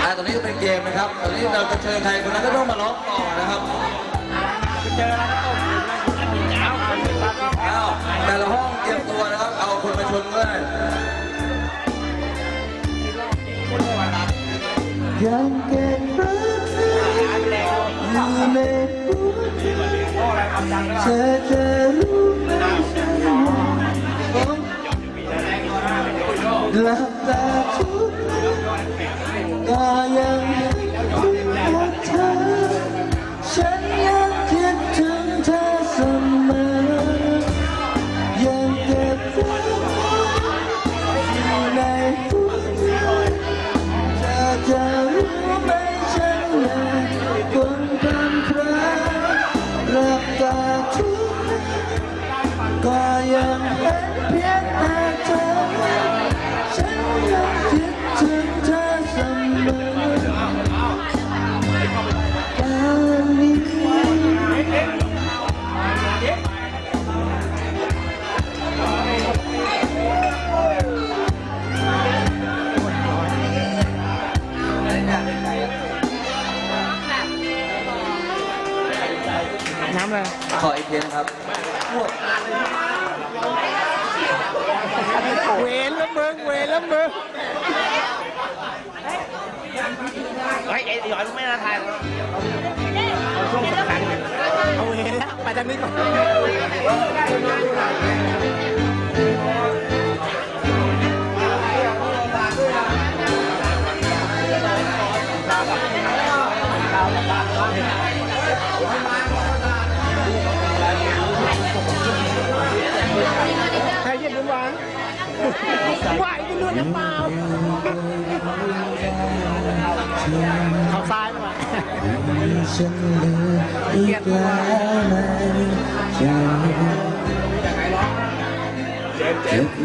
อ่าตอนนี้เป็นเกมนะครับ ตอนนี้เราจะเชิญใครคนนั้นก็ต้องมาล้อกต่อนะครับเจอแต่ละห้องเตรียมตัวนะครับ เอาคนมาชนด้วยังเก็บรักอยู่ในหัวเธอจะรู้ไหมฉันหลับตาทุก الآية em mà Đấy, em gọi mấy ra thay Không Không nghe. Đó, bà chân đi con Hãy subscribe cho kênh Ghiền Mì Gõ Để không bỏ lỡ những video hấp dẫn quậy cái lưỡi nó bao học sai mà kiệt quá.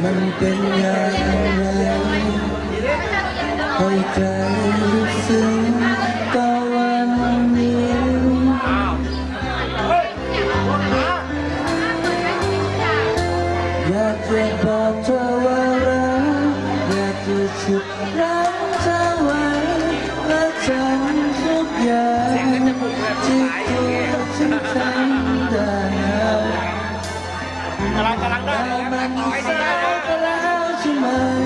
Mang tên nhau Hơi trái lúc xưa time.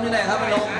พนมที่ไหนครับพนมอ่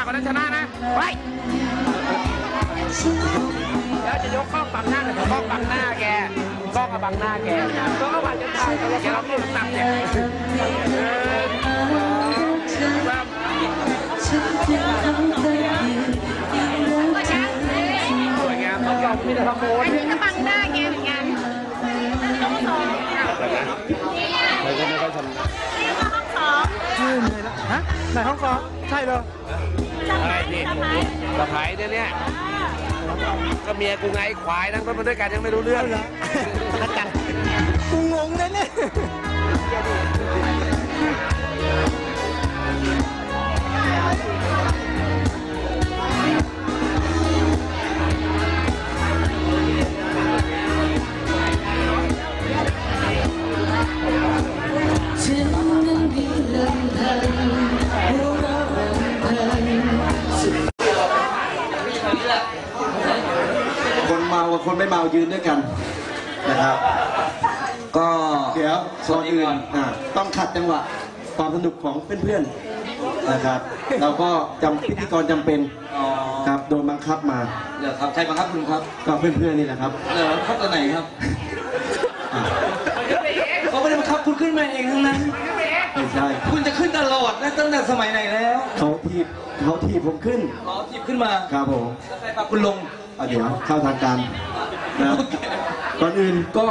ามใครไว้กว่าคนนั้นชนะนะ ไปเดี๋ยวจะยกกล้องบังหน้าหน่อยเดี๋ยวกล้องบังหน้าแกกล้องกับบังหน้าแกก็เอาบังจะถ่ายแกเราไม่ตับเนี่ยหนึ่งสองสามฉันจึงเอาเธออยู่ยังรักเธอสวยงามต้องยอมมีแต่ทำโมนอันนี้ก็บังหน้าแกเหมือนกันต้องสองใครก็ไม่ค่อยชำนาญนี่ก็ห้องสองชื่อเลยนะฮะไหนห้องสองใช่เหรอ สะพายนี่สะพายสะพายเนี่ยเนี่ยก็เมียกูไงควายนั่งรถมาด้วยกันยังไม่รู้เรื่องเลยอาจารย์กูงงเลยเนี่ย อนอื่นอะต้องขัดจังหวะความสนุกของเพื่อนๆนะครับ เราก็จำพิธีกรจำเป็นอ๋อครับโดนบังคับมาเหรอครับใครบังคับคุณครับก็เพื่อนๆนี่แหละครับเหรอครับตัวไหนครับอะเขาไม่ได้บังคับคุณขึ้นมาเองทั้งนั้น ไม่ใช่คุณจะขึ้นตลอดนะตั้งแต่สมัยไหนแล้วเขาทีบเขาทีบผมขึ้นขอทีบขึ้นมาครับผมแล้วใครปรับคุณลงเอาเดี๋ยวเข้าทางการนะครับก่อนอื่นก็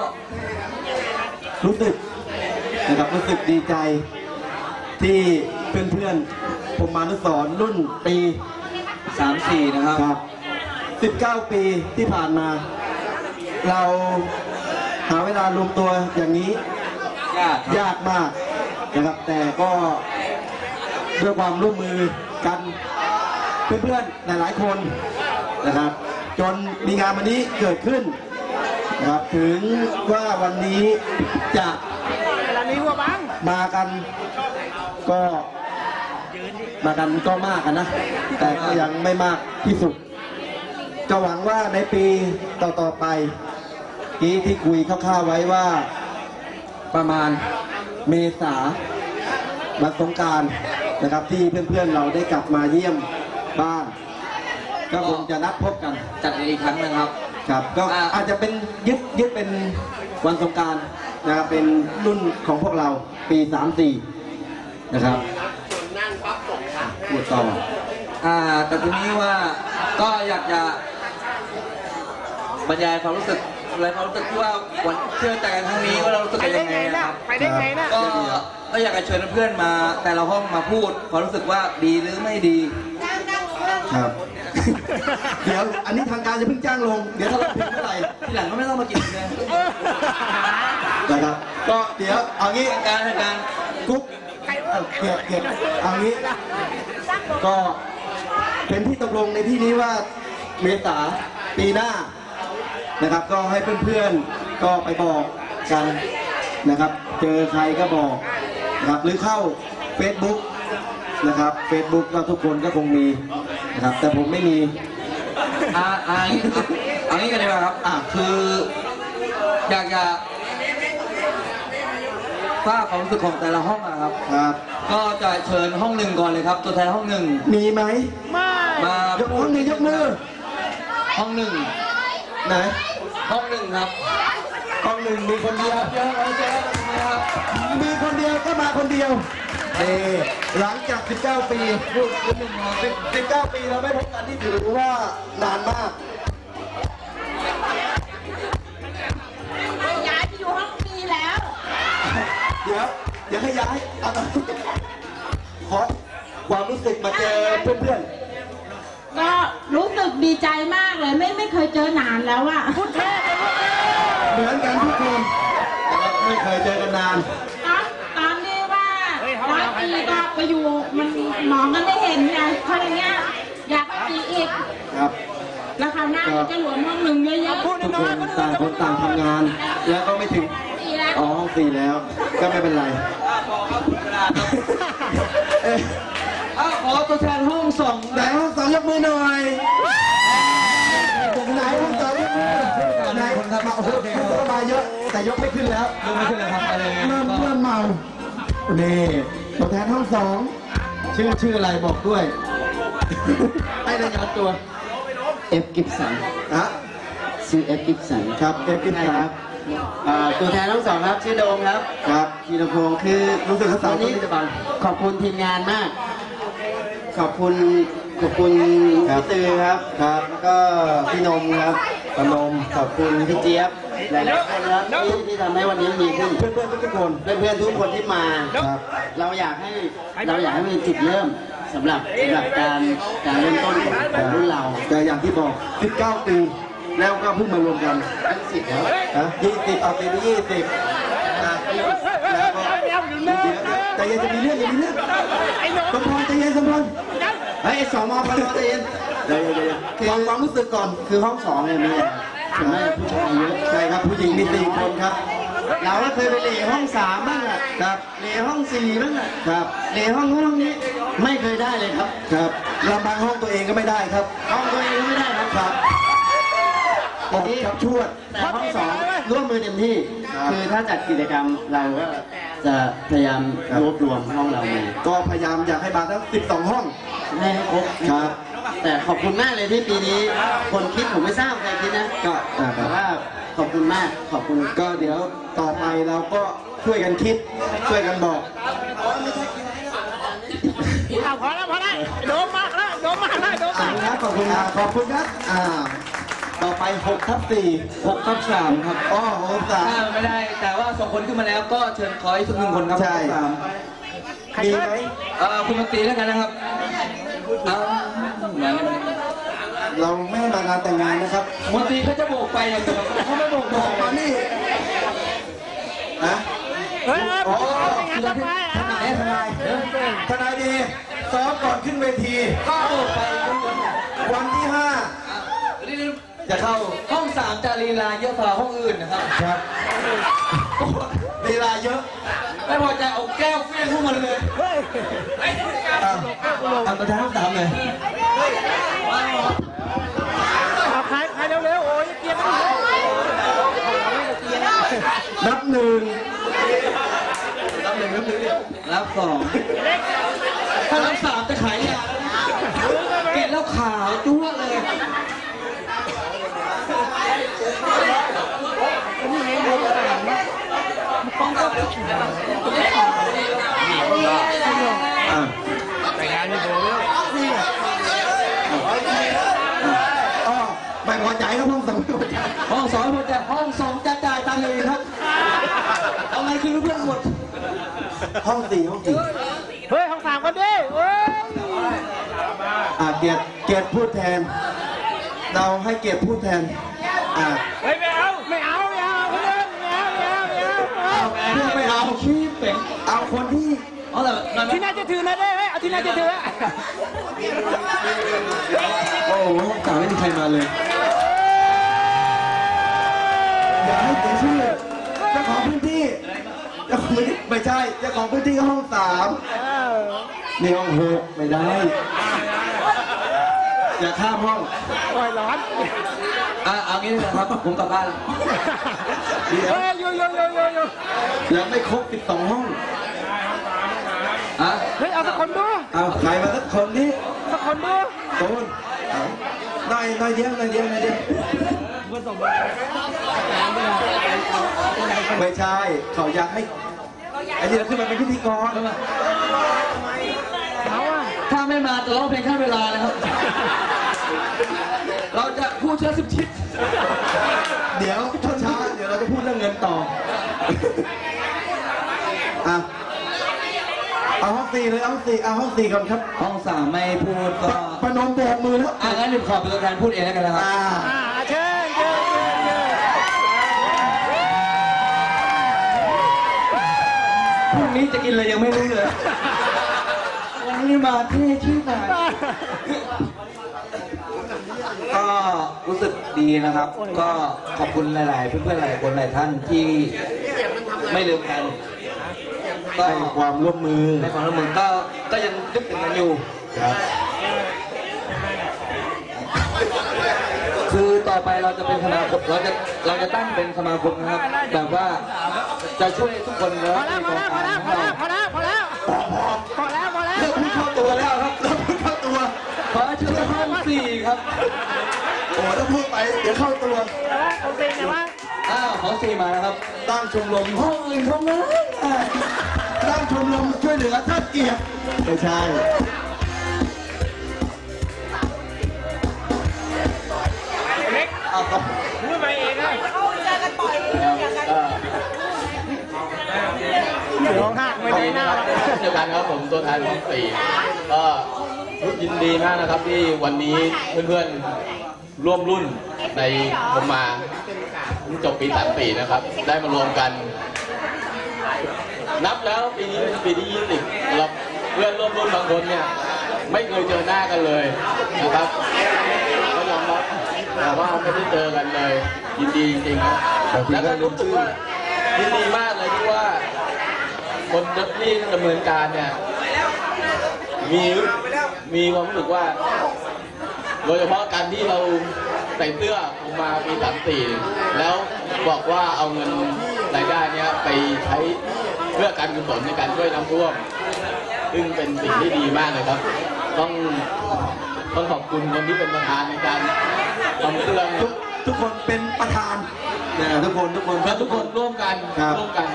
รู้สึก นะครับรู้สึกดีใจที่เพื่อนๆผมมานุสรณ์รุ่นปีสามสี่นะครับครับ 19 ปีที่ผ่านมา เราหาเวลารวมตัวอย่างนี้ ยากยากมากนะครับ แต่ก็ด้วยความร่วมมือกันเพื่อนๆหลายๆคนนะครับ จนมีงานวันนี้เกิดขึ้นนะครับถึงว่าวันนี้จะ เวลานี้ว่าบัง มากันก็มากันก็มากกันนะ แต่ก็ยังไม่มากที่สุดก็หวังว่าในปีต่อๆไปที่ที่คุยคร่าวๆไว้ว่าประมาณเมษาวันสงกรารนะครับที่เพื่อนๆเราได้กลับมาเยี่ยมบ้านก็คงจะนัดพบกันจัดอีกครั้งหนึงครับครับ ก็อ่าอาจจะเป็นยึดยึดเป็นวันสงกราร นะครับเป็นรุ่นของพวกเราปี 34 นะครับพูดต่ออ่าแต่ทีนี้ว่าก็อยากจะบรรยายความรู้สึกอะไรความรู้สึกที่ว่าวันเที่ยวแต่งกันครั้งนี้ว่าเรารู้สึกไปกันได้ยังไงไงนะนะครับไปได้ไงนะก็ก็อยากจะเชิญเพื่อนๆมา แต่ละห้องมาพูดความรู้สึกว่าดีหรือไม่ดีครับ เดี๋ยวอันนี้ทางการจะเพิ่งจ้างลง เดี๋ยวถ้าเราพิมพ์เมื่อไหร่ทีหลังก็ไม่ต้องมากินเลยนะครับก็เดี๋ยวเอางี้ทางการทางการกุ๊กเอ่อเก็บเก็บเอางี้ ก็เป็นที่ตกลงในที่นี้ว่าเมษาปีหน้านะครับ ก็ให้เพื่อนๆก็ไปบอกกันนะครับ เจอใครก็บอกนะครับหรือเข้า Facebook นะครับ Facebook ก็ทุกคนก็คงมี นะครับ แต่ผมไม่มี อ่าอ่าอย่างนี้เอางี้กันดีกว่าครับ อ่าคือ อยากจะทราบความรู้สึกของแต่ละห้องอะครับ ครับ ก็จะเชิญห้องหนึ่งก่อนเลยครับ ตัวแทนห้องหนึ่งมีไหมมายกมือยกมือ ห้องหนึ่งไหนห้องหนึ่งครับกองหนึ่งมีคนเดียวเยอะเลยเยอะเลยครับมีคนเดียวก็มาคนเดียว นี่หลังจาก 19 ปีพูดนิดนึงนะ19 ปีเราไม่พบกันที่ถือว่านานมากย้ายไปอยู่ห้องปีแล้ว เดี๋ยวเดี๋ยวให้ย้ายเอาต่อขอความรู้สึกมาเจอเพื่อนก็รู้สึกดีใจมากเลย ไม่ไม่เคยเจอนานแล้วอะพูดแค่ๆเหมือนกันทุกคนนะครับไม่เคยเจอกันนาน ตอนตอนนี้ว่าร้อยปีก็ ไปอยู่มันมองกันได้เห็นไงเพราะอย่างเงี้ยอยากให้มีอีกครับแล้วคราวหน้าจะหลวมห้องหนึ่งเยอะๆทุกคนต่างคนต่างทำงาน แล้วก็ไม่ถึงปีแล้วอ๋อห้องสี่แล้ว ก็ไม่เป็นไรเอ๊ะอ้าวขอตัวแทนห้องสองไหนห้องสองยกมือหน่อยไหนห้องสองยกมือไหนคนทำมาโอ้โหคนมาเยอะแต่ยกไม่ขึ้นแล้ว ยกไม่ขึ้นเลยครับอะไรเงี้ยเริ่มเริ่มเมานี่ ตัวแทนห้องสองชื่อชื่ออะไรบอกด้วย ให้รายงานตัวเอฟกิฟสันฮะชื่อเอฟกิฟสันครับเอฟกินครับอ่าตัวแทนทั้งสองครับชื่อโดมครับครับธีรพงศ์คือรู้สึกว่าเสาวันร์นี้นี้จะบังขอบคุณทีมงานมาก ขอบคุณขอบคุณครับพี่ตือครับครับ แล้วก็พี่นมครับปนมขอบคุณพี่เจี๊ยบ หลายๆคนครับที่ที่ทำให้วันนี้มีขึ้นเพื่อนเพื่อนๆทุกคนเพื่อนๆทุกคนที่มาครับเราอยากให้เราอยากให้เป็นจุดเริ่มสำหรับสำหรับการการเริ่มต้นของรุ่นเราแต่อย่างที่บอก19ปีแล้วก็เพิ่งมารวมกันทั้งสิบแล้วนะ20เอาไปที่20นะแล้วก็เดี๋ยวแต่ยังจะมีเรื่องยังมีเรื่องสมพรใจเย็นสมพรเฮ้ยไอ้สองมอพลใจเย็นเดี๋ยวเดี๋ยวเดี๋ยวฟังความรู้สึกก่อนคือห้องสองเนี่ยมี ส่วนมากจะผู้ชายเยอะใช่ครับผู้หญิงมีสี่คนครับ เราก็เคยไปเหล่ห้องสามบ้างอะครับเหล่ห้องสี่บ้างอะครับเหล่ห้องนู้นห้องนี้ไม่เคยได้เลยครับครับลำพังห้องตัวเองก็ไม่ได้ครับห้องตัวเองก็ไม่ได้ครับครับออกครับชวดแต่ห้องสองร่วมมือเต็มที่ครับคือถ้าจัดกิจกรรมเราก็จะพยายามครับรวบรวมห้องเรามาก็พยายามอยากให้มาทั้ง12 ห้องให้ให้ครบครับ แต่ขอบคุณมากเลยที่ปีนี้ คนคิดผมไม่ทราบใครคิดนะก็อ่าครับแต่ว่าขอบคุณมากขอบคุณก็เดี๋ยวต่อไปเราก็ช่วยกันคิดช่วยกันบอกเอาพอแล้วพอแล้วโดมมากแล้วโดมมากแล้วโดมขอบมากคุณครับขอบคุณครับขอบคุณครับอ่าต่อไป6ทับ4หกทับสามครับอ๋อ6ทับถ้าไม่ได้ แต่ว่าสองคนขึ้นมาแล้วก็เชิญขออีกสักหนึ่งคนครับใช่สาม3มีไหมเอ่อคุณดนตรีแล้วกันนะครับ เอางั้นเราไม่ให้มางานแต่งงานนะครับดนตรีเขาจะโบกไปอย่างเดียวเขาไม่โบกบอกมานี่นะเฮ้ยอ๋อทนายทนายทนายทนายดีซ้อมก่อนขึ้นเวทีก็โบกไปทุกคนวันที่นี่5จะเข้าห้องสามจะลีลาเยอะกว่าห้องอื่นนะครับครับเวลาเยอะไม่พอใจเอาแก้วเฟี้ยงพวกมันเลยอะเอาตัวแทนทั้งสามเลย เอาขายขายเร็วๆ โอ้ยเกียร์มันเลยนับหนึ่งรับหนึ่งรับหนึ่งรับสองถ้ารับสามจะขายยาแล้วนะกินแล้วขาวจั๊วเลยอะแต่งงานมีโบด้วย อ๋อไม่พอใจครับห้องสองไม่พอใจห้องสองหมดแต่ห้องสองจะจ่ายตังค์เองครับเอาไงคือเพื่อนหมด ห้องสี่ห้องสี่เฮ้ยห้องสามกันดิเฮ้ยอะเกียรติเกียรติพูดแทน เราให้เกียรติพูดแทนอะเฮ้ยไม่เอาไม่เอาไม่เอาเพื่อนไม่เอาไม่เอาไม่เอาไม่เอาเอาเพื่อนไม่เอาขี้เป๋งเอาคนที่เอาแต่นั่นที่น่าจะถือนะเด้เฮ้ยเอา ที่น่าจะถือโอ้โหห้องสามไม่มีใครมาเลยอย่าให้เสียชื่อเจ้าของพื้นที่เจ้าของพื้นที่ไม่ใช่เจ้าของพื้นที่ก็ห้องสามนี่ห้องหกไม่ได้ อย่าข้ามห้องโอ้ยร้อนอะเอางี้นะครับผมกลับบ้านเดี๋ยวเฮ้ยโยโยโยโยโยยังไม่ครบ12ห้องอะเฮ้ยเอาสักคนดูเอาใครมาสักคนนี้ สัก คนดูโดนเอาหน่อยหน่อยเดียวหน่อยเดียวหน่อยเดียวไม่ใช่ เขาอยากให้ไอ้นี่เราขึ้นมาเป็นพิธีกรเอาอะถ้าไม่มาจะร้องเพลงข้ามเวลานะครับ เราจะพูดเชื้อสิบทิศเดี๋ยวช้าๆเดี๋ยวเราจะพูดเรื่องเงินต่อ อะ เอาห้องสี่เลยเอาห้องสี่เอาห้องสี่ก่อนครับห้องสามไม่พูดก็ประนมโบกมือแล้วอะงั้นหนึ่งขอเป็นตัวแทนพูดเองแล้วกันนะครับอ่าอ่าเชิญเชิญเชิญเชิญพรุ่งนี้จะกินอะไรยังไม่รู้เลยวันนี้มาเท่ชื่อไหนก็รู้สึกดีนะครับ ก็ขอบคุณหลาย ๆ เพื่อนๆหลายคนหลายท่านที่ไม่ลืมกัน ก็ให้ความร่วมมือให้ความร่วมมือก็ก็ยังยึดถึงกันอยู่ครับ คือต่อไปเราจะเป็นสมาคมเราจะเราจะตั้งเป็นสมาคมนะครับแบบว่าจะช่วยทุกคนแล้วในกอแล้วขอแล้วพอแล้วพอแล้วพอแล้วพอแล้วพอแล้วเริ่มพูดเข้าตัวแล้วครับเริ่มพูดเข้าตัวขอเชิญท่านสี่ครับโอ้ถ้าพูดไปเดี๋ยวเข้าตัวโอเคไหมวะอ้าวขอสี่มานะครับตั้งชมรมห้องอื่นเอาไม่ ตั้งชมรมช่วยเหลือท่านเกียรติไม่ใช่เอาครับพูดไปเองนะร้องหักไม่ได้หน้าเดียวกันครับผมตัวแทนของสี่ก็รู้ยินดีมากนะครับที่วันนี้เพื่อนๆร่วมรุ่นในผมมาจบปีสามปีนะครับ ได้มารวมกัน นับแล้วปีนี้เป็นปีที่ยี่สิบเราเพื่อนร่วมรุ่นบางคนเนี่ยไม่เคยเจอหน้ากันเลยนะครับก็ยอมรับแต่ว่าไม่ได้เจอกันเลยยินดีจริงๆครับแล้วก็รู้สึกว่ายินดีมากเลยที่ว่า คนที่ดำเนินการเนี่ยมีมีความรู้สึกว่า โดยเฉพาะการที่เราใส่เสื้อผมมาปีสามสี่แล้วบอกว่าเอาเงินรายได้เนี้ยไปใช้ พื่อการกุศลในการช่วยน้ำท่วม ซึ่งเป็นสิ่งที่ดีมากเลยครับ ต้องต้องขอบคุณคนที่เป็นประธานในการทำเรื่องทุกทุกคนเป็นประธานนะทุกคนทุกคนและทุกคนร่วมกันครับร่วมกัน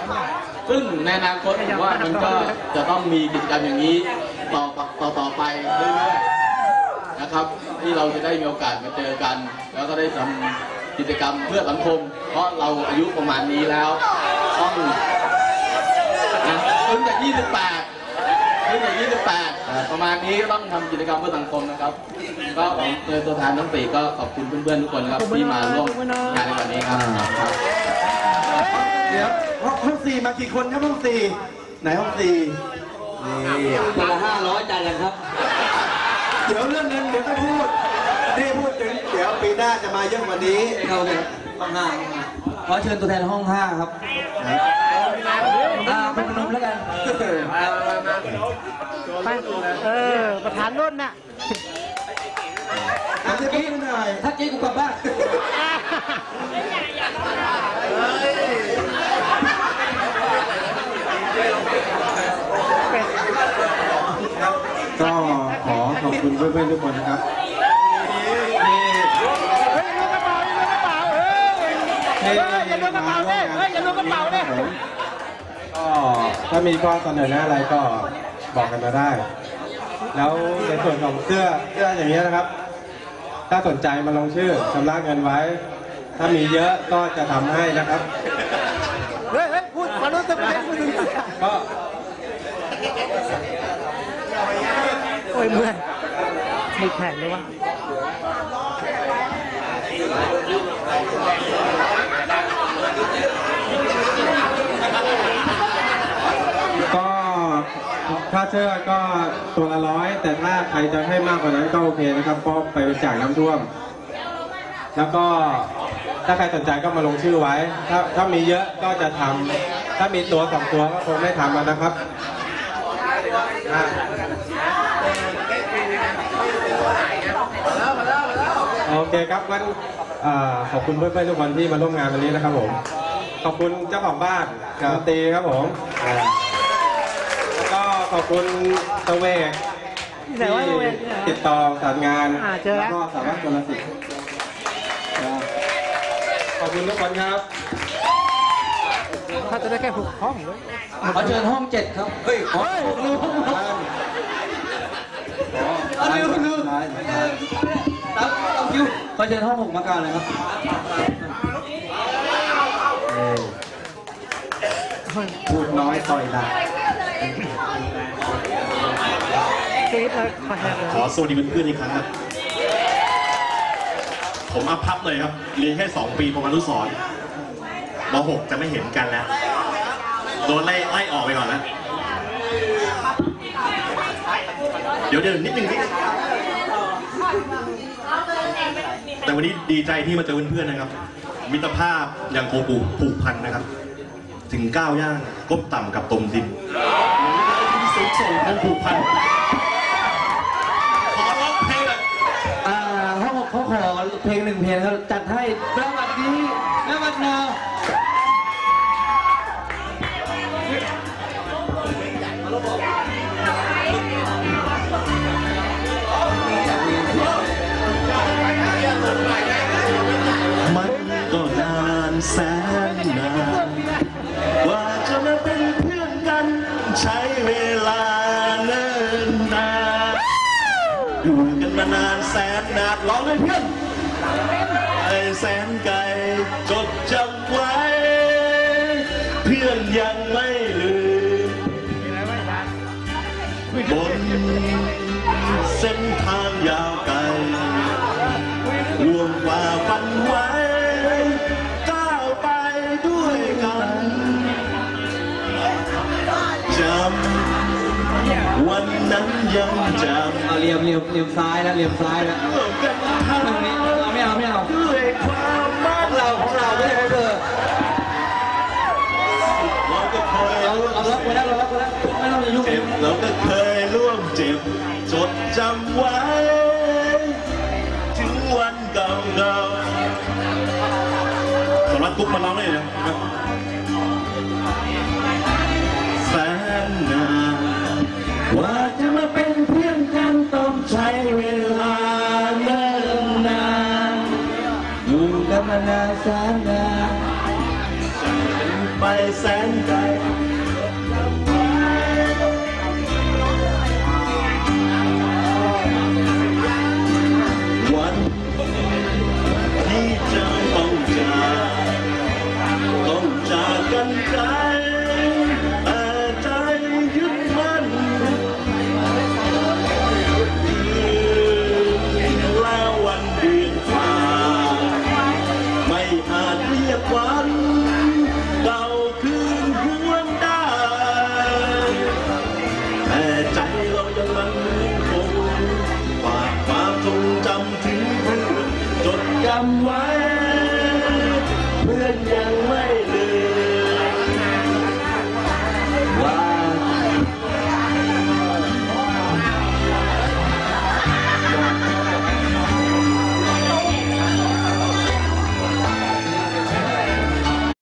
ซึ่งในอนาคตผมว่ามันก็จะต้องมีกิจกรรมอย่างนี้ต่อต่อต่อไปเรื่อยๆนะครับที่เราจะได้มีโอกาสมาเจอกัน แล้วก็ได้ทำกิจกรรมเพื่อสังคม เพราะเราอายุประมาณนี้แล้วต้อง นะขึ้นจาก28ขึ้นจาก28 ประมาณนี้ก็ต้องทำกิจกรรมเพื่อสังคมนะครับ ก็ผมโดยตัวแทนทั้งสี่ก็ขอบคุณเพื่อนๆทุกคนครับที่มาร่วมงานในวันนี้ครับเดี๋ยวห้องห้องสี่มากี่คนครับห้องสี่ไหนห้องสี่นี่คนละห้าร้อยจ่ายกันครับ เดี๋ยวเรื่องเงินเดี๋ยวต้องพูดนี่พูดถึงเดี๋ยวปีหน้าจะมาเยอะกว่านี้เข้าเลยห้องห้าขอเชิญตัวแทนห้องห้าครับ อ่าเป็นพนมแล้วกันไปเออ ประธานรุ่นน่ะอาจจะพูดหน่อยถ้ากี้กูกลับบ้านก็ขอขอบคุณเพื่อนๆทุกคนนะครับนี่เฮ้ยอย่าลืมกระเป๋าอย่าลืมกระเป๋าเฮ้ยเฮ้ยอย่าลืมกระเป๋าเด้เฮ้ยอย่าลืมกระเป๋าเด้ผม ถ้ามีข้อเสนอแนะอะไรก็บอกกันมาได้ แล้วในส่วนของเสื้อเสื้ออย่างนี้ยนะครับ ถ้าสนใจมาลงชื่อชำระเงินไว้ ถ้ามีเยอะก็จะทำให้นะครับเฮ้ยเฮ้ยพูดความรู้สึกให้พูดถึงก็โอ้ยเมื่อยไม่แข็งเลยวะ ก็ ค่าเสื้อก็ตัวละร้อย แต่ถ้าใครจะให้มากกว่านั้นก็โอเคนะครับก็ไปจ่ายน้ำท่วม แล้วก็ถ้าใครสนใจก็มาลงชื่อไว้ ถ้าถ้ามีเยอะก็จะทำถ้ามีตัวสองตัวก็คงไม่ทำอะนะครับอะโอเคครับงั้นอ่าขอบคุณเพื่อนๆทุกคนที่มาร่วมงานวันนี้นะครับผม ขอบคุณเจ้าของบ้านดนตรีครับผมอ่าแล้วก็ ขอบคุณตะเวกที่ไหนวะโรงเรียนที่ไหนวะ ติดต่อสารงานอ่าเจอแล้วก็สามารถกลสิทธิ์ครับขอบคุณทุกคนครับ ถ้าจะได้แค่หกห้องเลยขอเชิญห้องเจ็ดครับ เฮ้ยขอลืมเอาลืมลืมตั้งตั้งคิวขอเชิญห้องหกมาการเลยครับ พูดน้อยต่อยหนัก กรี๊ดเลยขอแทนเลยขอสวัสดีเพื่อนๆอีกครั้งครับผมอัพพับเลยครับเรียนแค่2ปีประมาณนุสรณ์ม .6 จะไม่เห็นกันแล้วโดนไล่ไล่ออกไปก่อนแล้วเดี๋ยวเดี๋ยวนิดนึงนิดนึงแต่วันนี้ดีใจที่มาเจอเพื่อนๆนะครับ มิตรภาพยังคงผูกผูกพันนะครับ ถึงก้าวย่างก้มต่ำกับตมดินที่สูงส่งคงผูกพัน เพลงหนึ่งเพลงครับจัดให้สวัสดีแม่วันนามันก็นานแสนนานกว่าจะมาเป็นเพื่อนกันใช้เวลาเนิ่นนานอยู่กันมานานแสนนานร้องเลยเพื่อน สนไกลจดจำไว้ เพื่อนยังไม่ลืมบนเส้นทางยาวไกลร่วมฝ่าฟันไว้ก้าวไปด้วยกันจำวันนั้นยังจำเอาเรียมเรียมเรียมซ้ายแล้วเรียมซ้ายแล้วตรงนี้ จดจำไว้ ถึงวันเก่าๆสำหรับกุ๊กมาร้องเลยนะครับ